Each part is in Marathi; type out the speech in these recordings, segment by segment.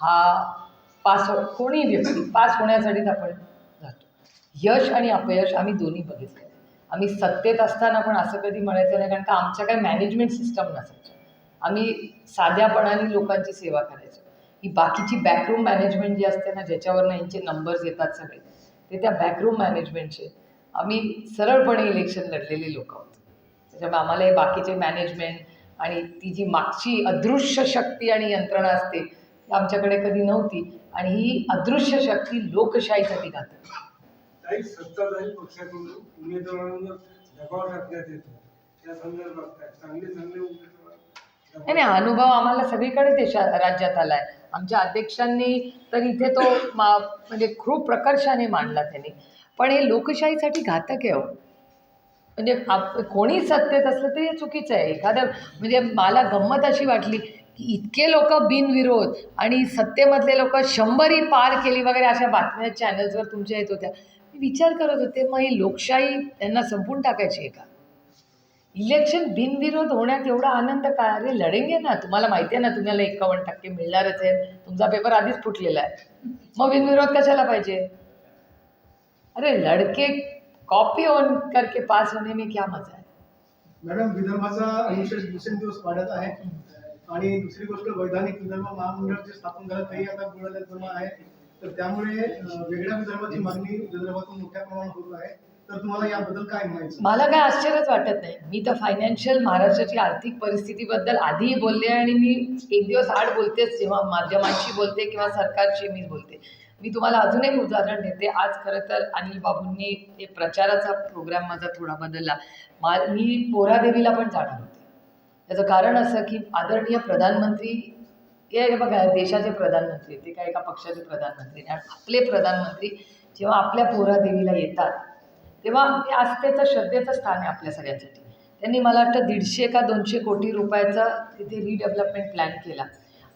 हा पास हो कोणी व्यक्ती पास होण्यासाठीच आपण जातो. यश आणि अपयश आम्ही दोन्ही बघितलं आम्ही सत्तेत असताना पण असं कधी म्हणायचं नाही कारण का आमच्या काय मॅनेजमेंट सिस्टम नसायचं आम्ही साध्यापणाने लोकांची सेवा करायचो. ही बाकीची बॅकरूम मॅनेजमेंट जी असते ना ज्याच्यावरनं यांचे नंबर्स येतात सगळे ते त्या बॅकरूम मॅनेजमेंटचे आम्ही सरळपणे इलेक्शन लढलेले लोक आहोत त्याच्यामुळे आम्हाला हे बाकीचे मॅनेजमेंट आणि ती जी मागची अदृश्य शक्ती आणि यंत्रणा असते आमच्याकडे कधी नव्हती. आणि ही अदृश्य शक्ती लोकशाहीसाठी घातली काही सत्ताधारी पक्षाकडून उमेदवारांवर दबाव टाकण्यात येतो. त्या संदर्भात काय? चांगले चांगले उमेदवार? नाही नाही अनुभव आम्हाला सगळीकडे देशा राज्यात आला आहे आमच्या अध्यक्षांनी तर इथे तो मा म्हणजे खूप प्रकर्षाने मांडला त्यांनी. पण हे लोकशाहीसाठी घातक आहे हो. म्हणजे आप कोणी सत्तेत असलं तरी हे चुकीचं आहे. एखाद्या म्हणजे मला गंमत अशी वाटली इतके लोक बिनविरोध आणि सत्तेमधले लोक शंभरी पार केली वगैरे अशा बातम्या चॅनल्सवर तुमच्या येत होत्या. मी विचार करत होते मग ही लोकशाही त्यांना संपून टाकायची आहे का? इलेक्शन बिनविरोध होण्यात एवढा आनंद काय अरे लढेंगे ना. तुम्हाला माहिती आहे ना तुम्हाला एकावन्न टक्के मिळणारच आहे. तुमचा पेपर आधीच फुटलेला आहे. मग बिनविरोध कशाला पाहिजे? अरे लड़के कॉपी ऑन करके पास होने में क्या मजा आहे? मॅडम विदर्भाचा दिवसेंदिवस वाढत आहे. आणि दुसरी गोष्ट वैधानिक विदर्भ महामंडळ जे स्थापन झालं तेही आता बुडाल्या जमा आहे. तर त्यामुळे वेगळ्या विदर्भाची मागणी विदर्भातून मोठ्या प्रमाणात होत आहे. तर तुम्हाला याबद्दल काय म्हणायचं? मला काय आश्चर्यच वाटत नाही. मी तर फायनान्शियल महाराष्ट्राची आर्थिक परिस्थितीबद्दल आधीही बोलले आणि मी एक दिवस आड बोलतेच जेव्हा माध्यमांशी बोलते किंवा सरकारशी मी बोलते. मी तुम्हाला अजून एक उदाहरण देते. आज खरं तर अनिल बाबूंनी प्रचाराचा प्रोग्राम माझा थोडा बदलला. मा मी पोरादेवीला पण जाणार त्याचं कारण असं की आदरणीय प्रधानमंत्री हे बघा देशाचे प्रधानमंत्री ते काय एका पक्षाचे प्रधानमंत्री आणि आपले प्रधानमंत्री जेव्हा आपल्या पोरादेवीला येतात तेव्हा ते आस्थेचं श्रद्धेचं स्थान आहे आपल्या सगळ्यांसाठी. त्यांनी मला वाटतं दीडशे का दोनशे कोटी रुपयाचा तिथे रिडेव्हलपमेंट प्लॅन केला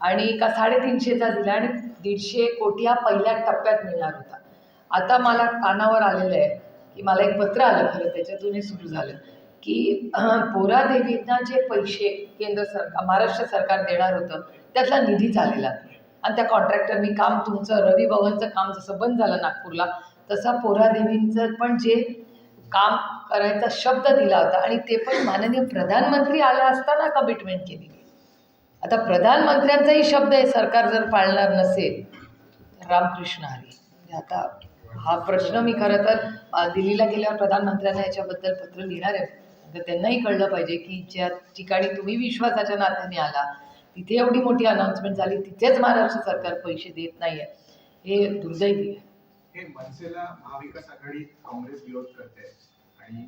आणि का साडेतीनशेचा दिला आणि दीडशे कोटी हा पहिल्या टप्प्यात मिळणार होता. आता मला कानावर आलेलं आहे की मला एक पत्र आलं खरं त्याच्यातून हे सुरू झालं. की पोरादेवींना जे पैसे केंद्र सरकार महाराष्ट्र सरकार देणार होतं त्यातला निधी चाललेला आणि त्या कॉन्ट्रॅक्टरनी काम तुमचं रवी भवनचं काम जसं बंद झालं नागपूरला तसा पोरादेवींचं पण जे काम करायचा शब्द दिला होता आणि ते पण माननीय प्रधानमंत्री आल्या असताना कमिटमेंट केली. आता प्रधानमंत्र्यांचाही शब्द आहे सरकार जर पाळणार नसेल तर रामकृष्ण हरी. म्हणजे आता हा प्रश्न मी खरं तर दिल्लीला गेल्यावर प्रधानमंत्र्यांना याच्याबद्दल पत्र लिहिणार आहे. तर त्यांनाही कळलं पाहिजे की ज्या ठिकाणी तुम्ही विश्वासाच्या नात्याने आला तिथे एवढी मोठी अनाऊन्समेंट झाली तिथेच महाराष्ट्र सरकार पैसे देत नाही आहे हे दुर्दैवी आहे. हे मनसेला महाविकास आघाडी काँग्रेस विरोध करते आणि